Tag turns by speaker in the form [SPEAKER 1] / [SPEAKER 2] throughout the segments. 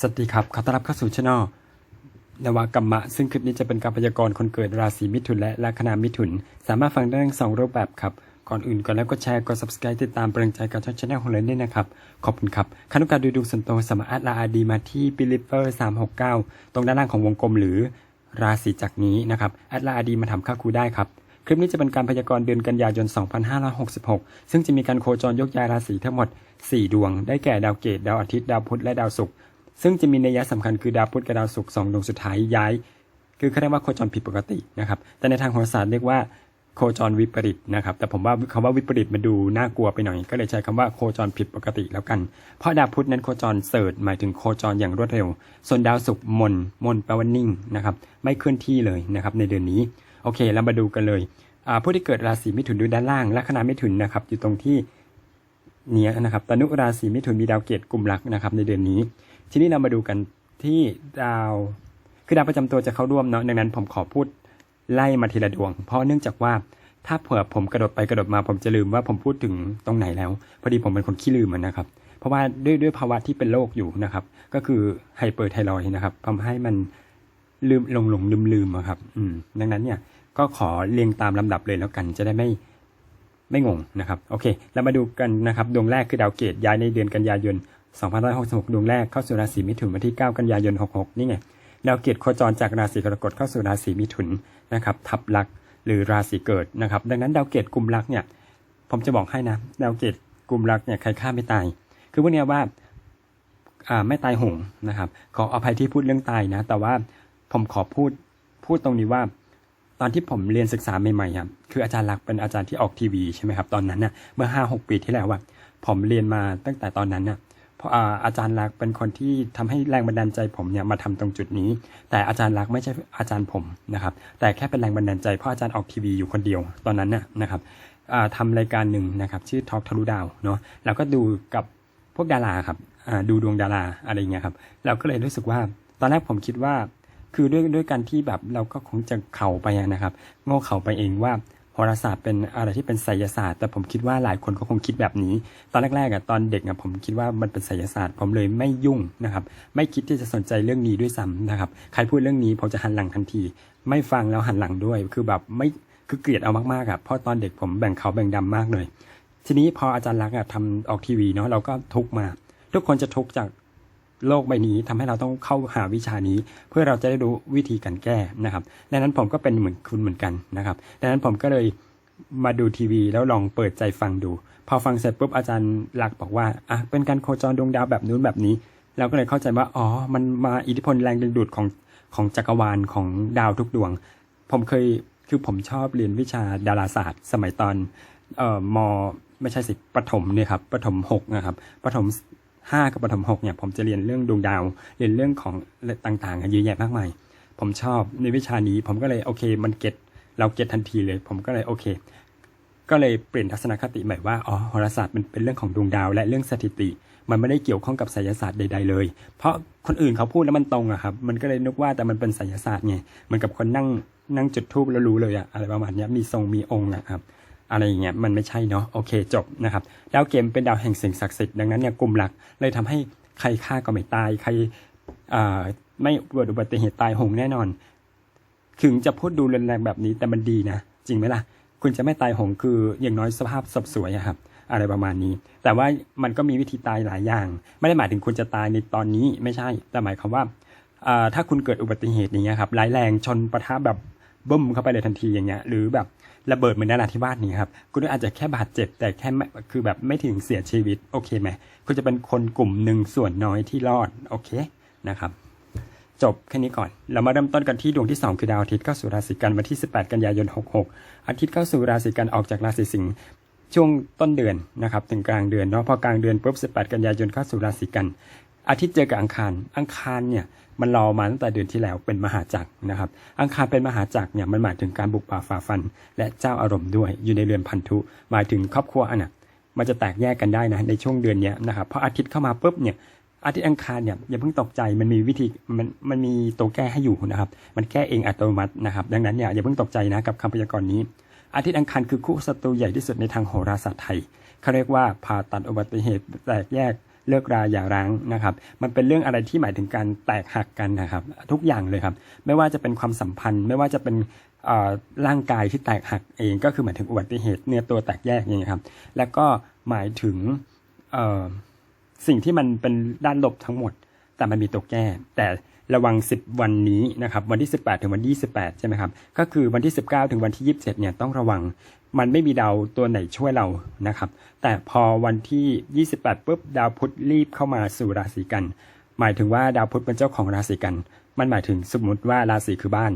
[SPEAKER 1] สวัสดีครับขอต้อนรับเข้าสู่ช anel นวากรรมะ ซึ่งคลิปนี้จะเป็นการพยากรณ์คนเกิดราศีมิถุนและลัคนามิถุน สามารถฟังได้ทั้งสองรูปแบบครับ ก่อนอื่นก่อนแล้วก็แชร์กด subscribe ติดตามเป็นกำลังใจกับช่องช anel ของเราด้วยนะครับ ขอบคุณครับคันต้องการดูดวงส่วนตัวสามารถลาอาดีมาที่ปิลิเปอร์369ตรงด้านล่างของวงกลมหรือราศีจักนี้นะครับแอดลาอาดีมาทำค่าครูได้ครับคลิปนี้จะเป็นการพยากรณ์เดือนกันยายน 2566 ซึ่งจะมีการโคจรยกย้ายราศีทั้งหมด 4 ดวง ได้แก่ดาวเกต ดาวอาทิตย์ ดาวพุธ และดาวศุกร์ ซึ่งจะมีนัยสำคัญคือดาวพุธกับดาวศุกร์สองดวงสุดท้ายย้าย คือเขาเรียกว่าโคจรผิดปกตินะครับ แต่ในทางโหราศาสตร์เรียกว่าโคจรวิปริตนะครับ แต่ผมว่าคำว่าวิปริตมันดูน่ากลัวไปหน่อย ก็เลยใช้คำว่าโคจรผิดปกติแล้วกัน เพราะดาวพุธนั้นโคจรเสริร์ชหมายถึงโคจรอย่างรวดเร็ว ส่วนดาวศุกร์มนมนแปลว่านิ่งนะครับ ไม่เคลื่อนที่เลยนะครับในเดือนนี้ โอเค เรามาดูกันเลยผู้ที่เกิดราศีมิถุนดูด้านล่างและคณะมิถุนนะครับ อยู่ตรงที่เนี้ยนะครับ ตนุราศีมิถุนมีดาวเกตกลุ่มรักนะครับในเดือนนี้ ทีนี้เรามาดูกันที่ดาว คือดาวประจำตัวจะเข้าร่วมเนาะดังนั้นผมขอพูดไล่มาทีละดวง เพราะเนื่องจากว่าถ้าเผื่อผมกระโดดไปกระโดดมาผมจะลืมว่าผมพูดถึงตรงไหนแล้ว พอดีผมเป็นคนขี้ลืมมันนะครับ เพราะว่าด้วยด้วยภาวะที่เป็นโรคอยู่นะครับ ก็คือไฮเปอร์ไทรอยนะครับทำให้มันลืมหลงหลงลืมลืมอะครับ อืม ดังนั้นเนี่ยก็ขอเรียงตามลำดับเลยแล้วกันจะได้ไม่ไม่งงนะครับ โอเค เรามาดูกันนะครับ ดวงแรกคือดาวเกตย้ายในเดือนกันยายน 2566 ดวงแรกเข้าสู่ราศีมิถุนวันที่ 9 กันยายน 66 นี่ไงดาวเกตโคจรจากราศีกรกฎเข้าสู่ราศีมิถุนนะครับทับลักหรือราศีเกิดนะครับ ดังนั้นดาวเกตกลุ่มลักเนี่ยผมจะบอกให้นะดาวเกตกลุ่มลักเนี่ยใครฆ่าไม่ตาย คือพวกเนี้ยว่าอ่าไม่ตายหงนะครับ ขออภัยที่พูดเรื่องตายนะ แต่ว่าผมขอพูดพูดตรงนี้ว่า ตอนที่ผมเรียนศึกษาใหม่ๆครับคืออาจารย์หลักเป็นอาจารย์ที่ออกทีวีใช่ไหมครับตอนนั้นน่ะเมื่อห้าหกปีที่แล้วว่าผมเรียนมาตั้งแต่ตอนนั้นน่ะ เพราะอาอาจารย์ลักษ์เป็นคนที่ทำให้แรงบันดาลใจผมเนี่ยมาทำตรงจุดนี้ แต่อาจารย์ลักษ์ไม่ใช่อาจารย์ผมนะครับ แต่แค่เป็นแรงบันดาลใจเพราะอาจารย์ออกทีวีอยู่คนเดียวตอนนั้นน่ะนะครับอ่าทำรายการหนึ่งนะครับ ชื่อทอ k ทะลุดาวเนาะแล้วก็ดูกับพวกดาราครับดูดวงดาราอะไรเงี้ยครับเราก็เลยรู้สึกว่าตอนแรกผมคิดว่าคือด้วยด้วยการที่แบบเราก็คงจะเข่าไปนะครับ โง่เข่าไปเองว่า โหราศาสตร์เป็นอะไรที่เป็นไสยศาสตร์ แต่ผมคิดว่าหลายคนก็คงคิดแบบนี้ ตอนแรกๆอะตอนเด็กอะผมคิดว่ามันเป็นไสยศาสตร์ ผมเลยไม่ยุ่งนะครับไม่คิดที่จะสนใจเรื่องนี้ด้วยซ้ำนะครับใครพูดเรื่องนี้ผมจะหันหลังทันที ไม่ฟังแล้วหันหลังด้วย คือแบบไม่คือเกลียดเอามากๆอะเพราะตอนเด็กผมแบ่งเขาวแบ่งดำมากเลย ทีนี้พออาจารย์ลักษณ์อะทำออกทีวีเนาะเราก็ทุกมา ทุกคนจะทุกจาก โลกใบนี้ทำให้เราต้องเข้าหาวิชานี้ เพื่อเราจะได้รู้วิธีการแก้นะครับดังนั้นผมก็เป็นเหมือนคุณเหมือนกันนะครับดังนั้นผมก็เลยมาดูทีวีแล้วลองเปิดใจฟังดู พอฟังเสร็จปุ๊บอาจารย์หลักบอกว่าอะเป็นการโคจรดวงดาวแบบนู้นแบบนี้ เราก็เลยเข้าใจว่าอ๋อมันมาอิทธิพลแรงดึงดูดของของจักรวาลของดาวทุกดวง ผมเคยคือผมชอบเรียนวิชาดาราศาสตร์ สมัยตอนเอ่อมไม่ใช่สิประถมเนี่ยครับประถมหกนะครับประถม ห้ากับปฐมหกเนี่ยผมจะเรียนเรื่องดวงดาว เรียนเรื่องของต่างๆเยอะแยะมากมาย ผมชอบในวิชานี้ ผมก็เลยโอเค มันเก็ตเราเก็ตทันทีเลย ผมก็เลยโอเค ก็เลยเปลี่ยนทัศนคติใหม่ว่าอ๋อโหราศาสตร์มันเป็นเรื่องของดวงดาว และเรื่องสถิติ มันไม่ได้เกี่ยวข้องกับไสยศาสตร์ใด ๆ เลย เพราะคนอื่นเขาพูดแล้วมันตรงอะครับมันก็เลยนึกว่าแต่มันเป็นไสยศาสตร์ไงเหมือนกับคนนั่งนั่งจุดทูบแล้วรู้เลยอะอะไรประมาณนี้มีทรงมีองค์อะครับ อะไรอย่างเงี้ยมันไม่ใช่เนาะโอเคจบนะครับดาวเกมเป็นดาวแห่งสิ่งศักดิ์สิทธิ์ดังนั้นเนี่ยกลุ่มหลักเลยทำให้ใครฆ่าก็ไม่ตายใครไม่เกิดอุบัติเหตุตายหงแน่นอน ถึงจะพูดดูรุนแรงแบบนี้แต่มันดีนะ จริงไหมล่ะ คุณจะไม่ตายหงคืออย่างน้อยสภาพศพสวยอะครับ อะไรประมาณนี้ แต่ว่ามันก็มีวิธีตายหลายอย่าง ไม่ได้หมายถึงคุณจะตายในตอนนี้ไม่ใช่ แต่หมายความว่าถ้าคุณเกิดอุบัติเหตุอย่างเงี้ยครับร้ายแรงชนประทะแบบ บึ้มเข้าไปเลยทันทีอย่างเงี้ยหรือแบบระเบิดเหมือนนาราธิวาสนี่ครับคุณอาจจะแค่บาดเจ็บแต่แค่คือแบบไม่ถึงเสียชีวิตโอเคไหมคุณจะเป็นคนกลุ่มหนึ่งส่วนน้อยที่รอดโอเคนะครับจบแค่นี้ก่อน เรามาเริ่มต้นกันที่ดวงที่ 2 คือดาวอาทิตย์เข้าสู่ราศีกันวันที่ 18 กันยายน 66 อาทิตย์เข้าสู่ราศีกันออกจากราศีสิงห์ช่วงต้นเดือนนะครับถึงกลางเดือนเนาะพอกลางเดือนปุ๊บ18 กันยายนเข้าสู่ราศีกัน อาทิตย์เจอกับอังคาร อังคารเนี่ยมันรอมาตั้งแต่เดือนที่แล้วเป็นมหาจักรนะครับ อังคารเป็นมหาจักรเนี่ยมันหมายถึงการบุกป่าฝ่าฟัน และเจ้าอารมณ์ด้วยอยู่ในเรือนพันธุ หมายถึงครอบครัวอันน่ะมันจะแตกแยกกันได้นะในช่วงเดือนนี้นะครับพออาทิตย์เข้ามาปุ๊บเนี่ยอาทิตย์อังคารเนี่ยอย่าเพิ่งตกใจมันมีวิธีมันมันมีตัวแก้ให้อยู่นะครับ มันแก้เองอัตโนมัตินะครับดังนั้นเนี่ยอย่าเพิ่งตกใจนะกับคำพยากรณ์นี้ อาทิตย์อังคารคือคู่ศัตรูใหญ่ที่สุดในทางโหราศาสตร์ไทยเขาเรียกว่าผ่าตัดอุบัติเหตุแตกแยก เลิกราอย่าร้างนะครับ มันเป็นเรื่องอะไรที่หมายถึงการแตกหักกันนะครับ ทุกอย่างเลยครับ ไม่ว่าจะเป็นความสัมพันธ์ ไม่ว่าจะเป็นร่างกายที่แตกหักเองก็คือหมายถึงอุบัติเหตุเนื้อตัวแตกแยกอย่างนี้ครับ แล้วก็หมายถึงสิ่งที่มันเป็นด้านลบทั้งหมด แต่มันมีตัวแก้ แต่ระวัง 10 วันนี้นะครับ วันที่ 18 ถึงวันที่28 ใช่ไหมครับ ก็คือวันที่ 19 ถึงวันที่ 27 เนี่ยต้องระวัง มันไม่มีดาวตัวไหนช่วยเรานะครับ แต่พอวันที่ 28ปุ๊บดาวพุธรีบเข้ามาสู่ราศีกัน หมายถึงว่าดาวพุธเป็นเจ้าของราศีกัน มันหมายถึงสมมติว่าราศีคือบ้าน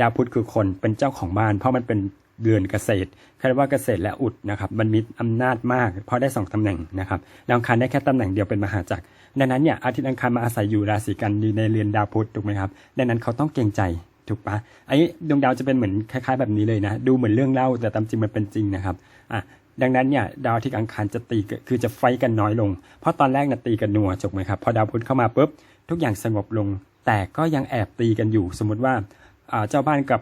[SPEAKER 1] ดาวพุธคือคนเป็นเจ้าของบ้าน เพราะมันเป็น เรือนเกษตรเรียกว่าเกษตรและอุดนะครับมันมีอำนาจมาก เพราะได้สองตำแหน่งนะครับดาวอังคารได้แค่ตำแหน่งเดียวเป็นมหาจักรดังนั้นเนี่ยอาทิตย์อังคารมาอาศัยอยู่ราศีกันอยู่ในเรือนดาวพุธถูกไหมครับดังนั้นเขาต้องเกรงใจถูกปะไอ้ดวงดาวจะเป็นเหมือนคล้ายๆแบบนี้เลยนะ ดูเหมือนเรื่องเล่าแต่ตามจริงมันเป็นจริงนะครับอะดังนั้นเนี่ยดาวที่อังคารจะตีคือจะไฟกันน้อยลง เพราะตอนแรกน่ะตีกันนัวถูกไหมครับ พอดาวพุธเข้ามาปุ๊บทุกอย่างสงบลง แต่ก็ยังแอบตีกันอยู่ สมมติว่าอ่าเจ้าบ้านกับ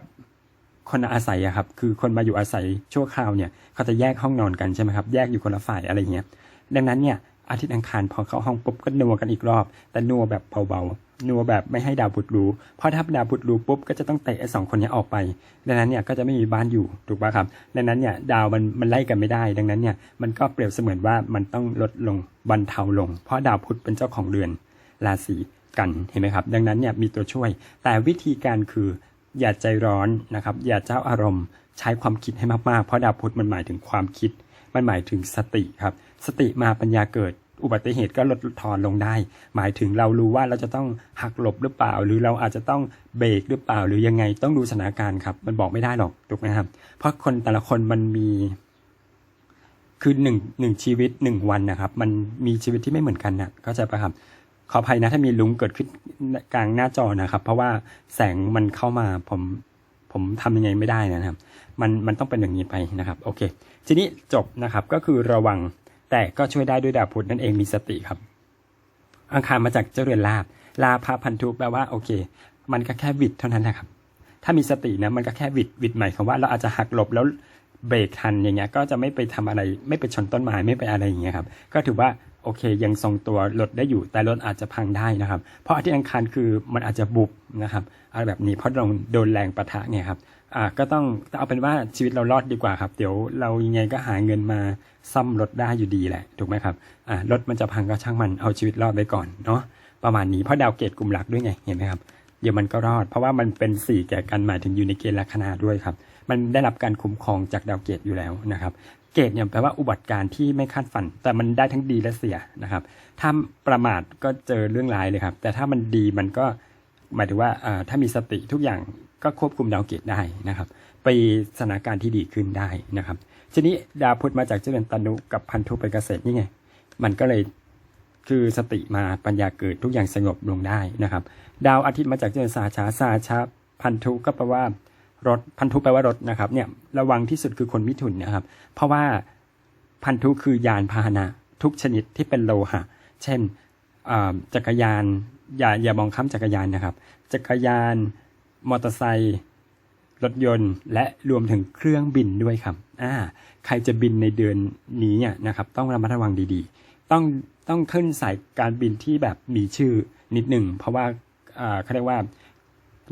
[SPEAKER 1] คนอาศัยอะครับ คือคนมาอยู่อาศัยชั่วคราวเนี่ยเขาจะแยกห้องนอนกันใช่ไหมครับ แยกอยู่คนละฝ่ายอะไรเงี้ย ดังนั้นเนี่ยอาทิตย์อังคารพอเข้าห้องปุ๊บก็นัวกันอีกรอบ แต่นัวแบบเบาๆนัวแบบไม่ให้ดาวพุธรู้ เพราะถ้าดาวพุธรู้ปุ๊บก็จะต้องเตะไอ้สองคนนี้ออกไป ดังนั้นเนี่ยก็จะไม่มีบ้านอยู่ถูกปะครับ ดังนั้นเนี่ยดาวมันมันไล่กันไม่ได้ ดังนั้นเนี่ยมันก็เปรียบเสมือนว่ามันต้องลดลงบรรเทาลง เพราะดาวพุธเป็นเจ้าของเรือนราศีกันเห็นไหมครับ ดังนั้นเนี่ยมีตัวช่วย แต่วิธีการคือ อย่าใจร้อนนะครับ อย่าเจ้าอารมณ์ ใช้ความคิดให้มากๆ เพราะดาวพุธมันหมายถึงความคิด มันหมายถึงสติครับ สติมาปัญญาเกิด อุบัติเหตุก็ลดทอนลงได้ หมายถึงเรารู้ว่าเราจะต้องหักหลบหรือเปล่า หรือเราอาจจะต้องเบรกหรือเปล่า หรือยังไงต้องดูสถานการณ์ครับ มันบอกไม่ได้หรอกถูกไหมครับ เพราะคนแต่ละคนมันมีคือหนึ่งหนึ่งชีวิตหนึ่งวันนะครับ มันมีชีวิตที่ไม่เหมือนกันนะเข้าใจปะครับ ขออภัยนะถ้ามีลุงเกิดขึ้นกลางหน้าจอนะครับ เพราะว่าแสงมันเข้ามาผมผมทำยังไงไม่ได้นะครับ มันมันต้องเป็นอย่างนี้ไปนะครับ โอเค ทีนี้จบนะครับก็คือระวังแต่ก็ช่วยได้ด้วยดาวพุธนั่นเองมีสติครับ อังคารมาจากเจ้าเรือนลาบลาภาพันธุแปลว่าโอเค มันก็แค่วิดเท่านั้นนะครับ ถ้ามีสตินะมันก็แค่วิดวิดหมายความว่าเราอาจจะหักหลบแล้วเบรกทันอย่างเงี้ยก็จะไม่ไปทำอะไร ไม่ไปชนต้นไม้ไม่ไปอะไรอย่างเงี้ยครับ ก็ถือว่า โอเค ยังทรงตัวรถได้อยู่แต่รถอาจจะพังได้นะครับ เพราะอาทิตย์อังคารคือมันอาจจะบุบนะครับอะไรแบบนี้เพราะเราโดนแรงประทะเนี่ยครับอ่าก็ต้องเอาเป็นว่าชีวิตเรารอดดีกว่าครับ เดี๋ยวเรายังไงก็หาเงินมาซ่อมรถได้อยู่ดีแหละถูกไหมครับอ่ารถมันจะพังก็ช่างมันเอาชีวิตรอดไปก่อนเนาะประมาณนี้เพราะดาวเกตกลุ่มหลักด้วยไงเห็นไหมครับเดี๋ยวมันก็รอด เพราะว่ามันเป็นสี่แก่กันหมายถึงอยู่ในเกณฑ์ลัคนาด้วยครับ มันได้รับการคุ้มครองจากดาวเกตอยู่แล้วนะครับ เกตเนี่ยแปลว่าอุบัติการ์ที่ไม่คาดฝัน แต่มันได้ทั้งดีและเสียนะครับ ถ้าประมาทก็เจอเรื่องร้ายเลยครับ แต่ถ้ามันดีมันก็หมายถึงว่าถ้ามีสติทุกอย่างก็ควบคุมดาวเกตได้นะครับ ไปสถานการณ์ที่ดีขึ้นได้นะครับ ทีนี้ดาวพุธมาจากเจริญตนุกับพันธุเป็นเกษตรนี่ไง มันก็เลยคือสติมาปัญญาเกิดทุกอย่างสงบลงได้นะครับ ดาวอาทิตย์มาจากเจริญสาชาสาชาพันธุก็แปลว่า รถพันธุแปลว่ารถนะครับเนี่ยระวังที่สุดคือคนมิถุนนะครับ เพราะว่าพันธุคือยานพาหนะ ทุกชนิดที่เป็นโลหะ เช่นจักรยานอย่าอย่ามองข้ามจักรยานนะครับ จักรยานมอเตอร์ไซค์รถยนต์และรวมถึงเครื่องบินด้วยครับอ่าใครจะบินในเดือนนี้เนี่ยนะครับ ต้องระมัดระวังดีๆ ต้องต้องขึ้นสายการบินที่แบบมีชื่อนิดหนึ่งเพราะว่าเขาเรียกว่า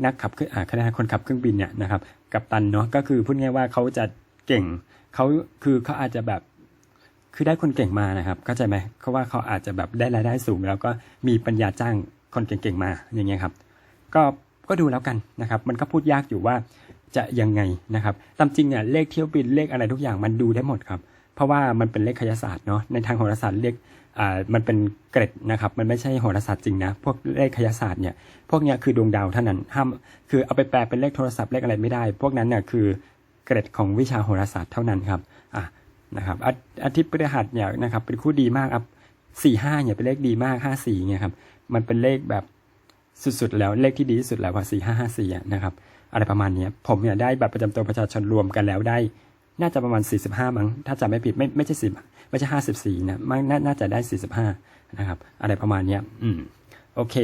[SPEAKER 1] นักขับเครื่องอ่าคณะคนขับเครื่องบินเนี่ยนะครับ กัปตันเนาะก็คือพูดง่ายว่าเขาจะเก่งเขาคือเขาอาจจะแบบคือได้คนเก่งมานะครับเข้าใจไหมเขาว่าเขาอาจจะแบบได้รายได้สูง แล้วก็มีปัญญาจ้างคนเก่งๆมาอย่างเงี้ยครับ ก็ก็ดูแล้วกันนะครับ มันก็พูดยากอยู่ว่าจะยังไงนะครับ ตามจริงเนี่ยเลขเที่ยวบินเลขอะไรทุกอย่างมันดูได้หมดครับ เพราะว่ามันเป็นเลขคยศาสตร์เนาะในทางโหราศาสตร์เรียก อ่ามันเป็นเกร็ดนะครับ มันไม่ใช่โหราศาสตร์จริงนะ พวกเลขคยศาสตร์เนี่ย พวกเนี้ยคือดวงดาวเท่านั้นห้ามคือเอาไปแปลเป็นเลขโทรศัพท์เลขอะไรไม่ได้ พวกนั้นเนี่ยคือเกร็ดของวิชาโหราศาสตร์เท่านั้นครับอะนะครับอาทิตย์พฤหัสเนี่ยนะครับเป็นคู่ดีมากครับสี่ห้าเนี่ยเป็นเลขดีมากห้าสี่เนี่ยครับมันเป็นเลขแบบสุดๆแล้วเลขที่ดีที่สุดแล้วว่าสี่ห้าห้าสี่นะครับอะไรประมาณนี้ผมเนี่ยได้บัตรประจำตัวประชาชนรวมกันแล้วได้ น่าจะประมาณ 45 มั้งถ้าจำไม่ผิดไม่ไม่ใช่สิบ ไม่ใช่54นะมันน่าน่าจะได้45นะครับอะไรประมาณเนี้ยอืมโอเค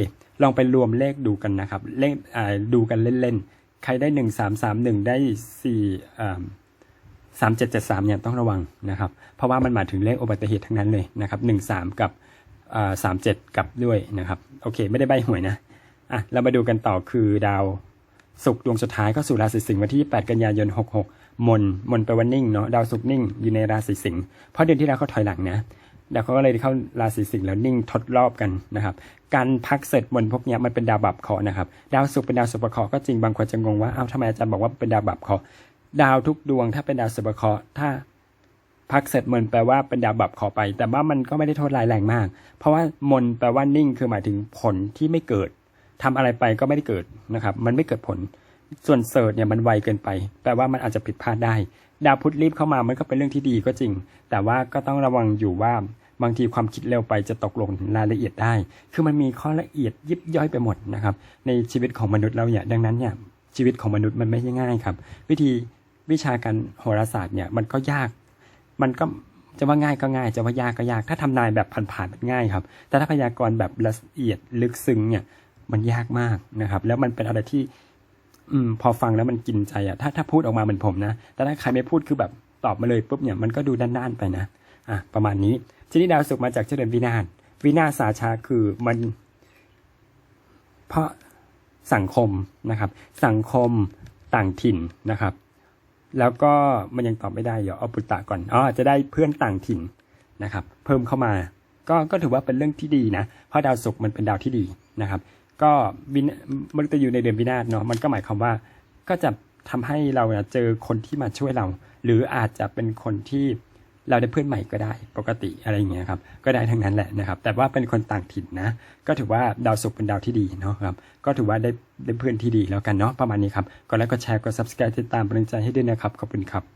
[SPEAKER 1] ลองไปรวมเลขดูกันนะครับเลขอ่าดูกันเล่นๆ ใครได้1 3 3 1ได้4อ่า3773เจ็ดสามเนี่ยต้องระวังนะครับ เพราะว่ามันหมายถึงเลขอุบัติเหตุทั้งนั้นเลยนะครับ13กับสามเจ็ดกับด้วยนะครับ โอเค ไม่ได้ใบหวยนะอะเรามาดูกันต่อคือดาวศุกร์ดวงสุดท้ายเข้าสู่ราศีสิงห์วันที่ 8 กันยายน 66 มนมนแปลว่านิ่งเนาะดาวศุกร์นิ่งอยู่ในราศีสิงห์เพราะเดือนที่แล้วเขาถอยหลังนะดาวเขาก็เลยเข้าราศีสิงห์แล้วนิ่งทดรอบกันนะครับ การพักเสร็จมนพวกเนี้ยมันเป็นดาวบับเคาะนะครับดาวศุกร์เป็นดาวสุภเคราะก็จริงบางคนจะงงว่าอ้าวทำไมอาจารย์บอกว่าเป็นดาวบับเคาะดาวทุกดวงถ้าเป็นดาวสุภเคราะถ้าพักเสร็จมนแปลว่าเป็นดาวบับขอไป แต่ว่ามันก็ไม่ได้โทษรายแรงมาก เพราะว่ามนแปลว่านิ่งคือหมายถึงผลที่ไม่เกิดทำอะไรไปก็ไม่ได้เกิดนะครับ มันไม่เกิดผล ส่วนเสิร์ชเนี่ยมันไวเกินไป แปลว่ามันอาจจะผิดพลาดได้ ดาวพุธรีบเข้ามามันก็เป็นเรื่องที่ดีก็จริง แต่ว่าก็ต้องระวังอยู่ว่าบางทีความคิดเร็วไปจะตกลงรายละเอียดได้ คือมันมีข้อละเอียดยิบย่อยไปหมดนะครับ ในชีวิตของมนุษย์เราเนี่ยดังนั้นเนี่ยชีวิตของมนุษย์มันไม่ใช่ง่ายครับ วิธีวิชาการโหราศาสตร์เนี่ยมันก็ยาก มันก็จะว่าง่ายก็ง่าย จะว่ายากก็ยาก ถ้าทำนายแบบผ่านๆมันง่ายครับ แต่ถ้าพยากรณ์แบบละเอียดลึกซึ้งเนี่ยมันยากมากนะครับ แล้วมันเป็นอะไรที่ อืม พอฟังแล้วมันกินใจอะถ้าถ้าพูดออกมาเหมือนผมนะ แต่ถ้าใครไม่พูดคือแบบตอบมาเลยปุ๊บเนี่ยมันก็ดูด้านๆไปนะ อะประมาณนี้ ทีนี้ดาวศุกร์มาจากเจริญวินาศวินาศสาชาคือมัน เพราะสังคมนะครับ สังคมต่างถิ่นนะครับ แล้วก็มันยังตอบไม่ได้เดี๋ยวเอาปุตตะก่อนอ๋อจะได้เพื่อนต่างถิ่นนะครับ เพิ่มเข้ามา ก็ก็ถือว่าเป็นเรื่องที่ดีนะ เพราะดาวศุกร์มันเป็นดาวที่ดีนะครับ ก็วินมันจะอยู่ในเดือนวินาศเนาะมันก็หมายความว่าก็จะทำให้เราเจอคนที่มาช่วยเรา หรืออาจจะเป็นคนที่เราได้เพื่อนใหม่ก็ได้ปกติอะไรอย่างเงี้ยครับก็ได้ทั้งนั้นแหละนะครับ แต่ว่าเป็นคนต่างถิ่นนะ ก็ถือว่าดาวศุกร์เป็นดาวที่ดีเนาะครับก็ถือว่าได้ได้เพื่อนที่ดีแล้วกันเนาะประมาณนี้ครับกดไลค์กดแชร์กด subscribe ติดตามเป็นกำลังใจให้ด้วยนะครับขอบคุณครับ